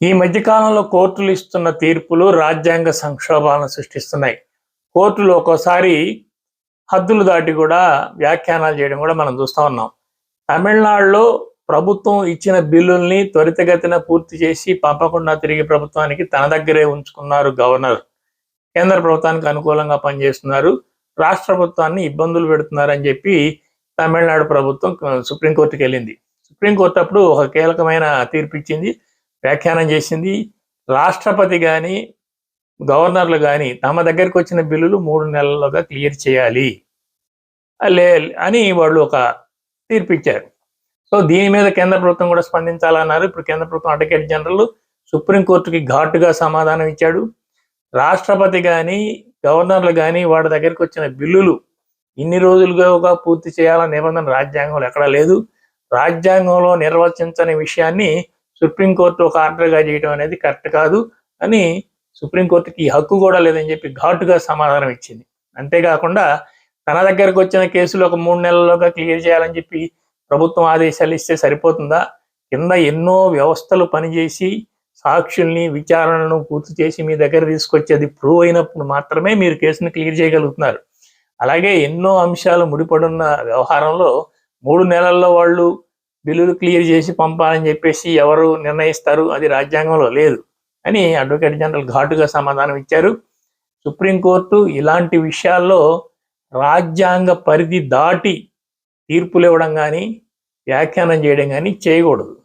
ఈ మధ్యకాలంలో కోర్టులు ఇస్తున్న తీర్పులు రాజ్యాంగ సంక్షోభాలను సృష్టిస్తున్నాయి. కోర్టులు ఒక్కోసారి హద్దులు దాటి కూడా వ్యాఖ్యానాలు చేయడం కూడా మనం చూస్తూ ఉన్నాం. తమిళనాడులో ప్రభుత్వం ఇచ్చిన బిల్లుల్ని త్వరితగతిన పూర్తి చేసి పంపకుండా తిరిగి ప్రభుత్వానికి తన దగ్గరే ఉంచుకున్నారు గవర్నర్. కేంద్ర ప్రభుత్వానికి అనుకూలంగా పనిచేస్తున్నారు. రాష్ట్ర ప్రభుత్వాన్ని ఇబ్బందులు పెడుతున్నారు అని చెప్పి తమిళనాడు ప్రభుత్వం సుప్రీంకోర్టుకి వెళ్ళింది. సుప్రీంకోర్టు అప్పుడు ఒక కీలకమైన తీర్పు ఇచ్చింది. వ్యాఖ్యానం చేసింది. రాష్ట్రపతి కానీ గవర్నర్లు కానీ తమ దగ్గరికి వచ్చిన బిల్లులు మూడు నెలలుగా క్లియర్ చేయాలి. లే అని వాళ్ళు ఒక తీర్పిచ్చారు సో దీని మీద కేంద్ర ప్రభుత్వం కూడా స్పందించాలన్నారు. ఇప్పుడు కేంద్ర ప్రభుత్వం అడ్వకేట్ జనరల్ సుప్రీంకోర్టుకి ఘాటుగా సమాధానం ఇచ్చాడు. రాష్ట్రపతి కానీ గవర్నర్లు కానీ వాడి దగ్గరికి వచ్చిన బిల్లులు ఇన్ని రోజులుగా పూర్తి చేయాలన్న నిబంధన రాజ్యాంగంలో ఎక్కడా లేదు. రాజ్యాంగంలో నిర్వచించని విషయాన్ని సుప్రీంకోర్టు ఒక ఆర్డర్గా చేయడం అనేది కరెక్ట్ కాదు అని సుప్రీంకోర్టుకి ఈ హక్కు కూడా లేదని చెప్పి ఘాటుగా సమాధానం ఇచ్చింది. అంతేకాకుండా తన దగ్గరకు వచ్చిన కేసులు ఒక మూడు నెలల్లోగా క్లియర్ చేయాలని చెప్పి ప్రభుత్వం ఆదేశాలు ఇస్తే సరిపోతుందా? కింద ఎన్నో వ్యవస్థలు పనిచేసి సాక్షుల్ని విచారణను పూర్తి చేసి మీ దగ్గర తీసుకొచ్చి అది ప్రూవ్ అయినప్పుడు మాత్రమే మీరు కేసుని క్లియర్ చేయగలుగుతున్నారు. అలాగే ఎన్నో అంశాలు ముడిపడున్న వ్యవహారంలో మూడు నెలల్లో వాళ్ళు బిల్లులు క్లియర్ చేసి పంపాలని చెప్పేసి ఎవరు నిర్ణయిస్తారు అది రాజ్యాంగంలో లేదు. అని అడ్వకేట్ జనరల్ ఘాటుగా సమాధానం ఇచ్చారు. సుప్రీంకోర్టు ఇలాంటి విషయాల్లో రాజ్యాంగ పరిధి దాటి తీర్పులు ఇవ్వడం కానీ వ్యాఖ్యానం చేయడం కానీ చేయకూడదు.